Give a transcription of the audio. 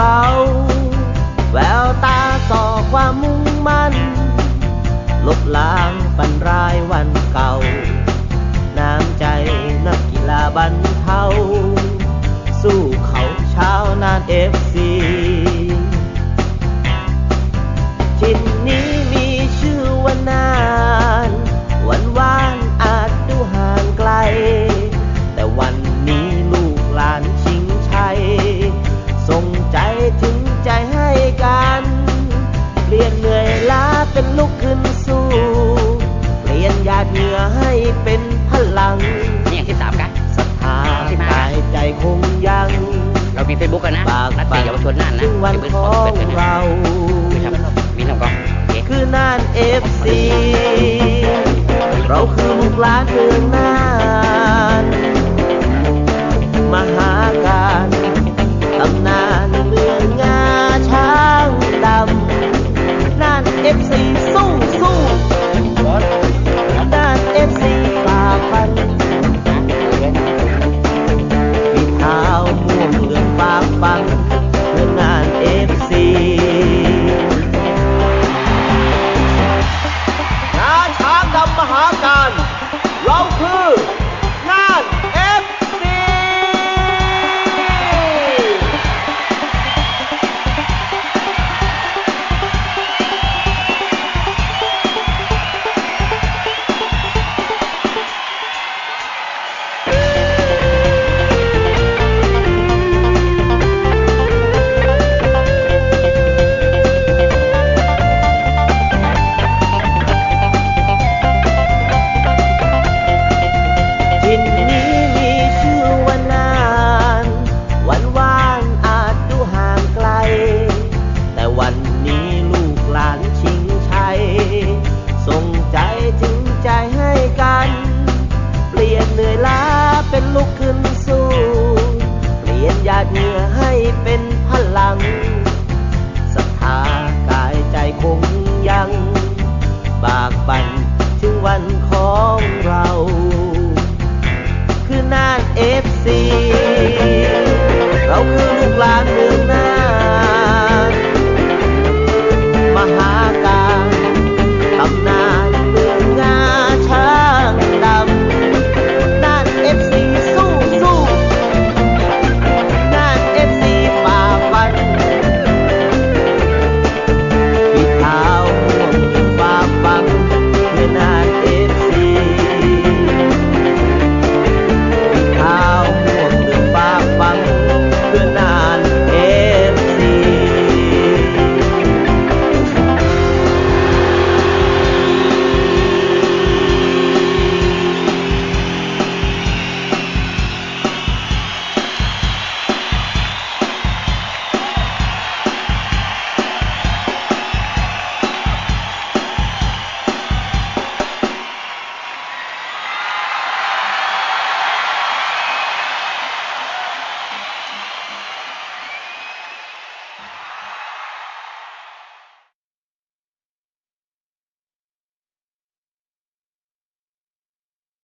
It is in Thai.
ราแววตาต่อความมุ่งมั่น ลบล้างปันรายวันเก่า น้ำใจนักกีฬาบันเทาสู้เขาเช้านานเอฟซีทีนี้ เรามีเฟซบุ๊กกันนะบากนักเตะเยาวชนน่านนะถึงวันจะเป็นขขอองงเป็นกันนะเรามีทำมีทำกองโอเคคือน่านเอฟซีเราคือลูกหลานเมือง เป็นพลังศรัทธากายใจคงยัง บากบั่นถึงวันของเรา คือน่านเอฟซีเราคือลูกหลานหนึ่งนา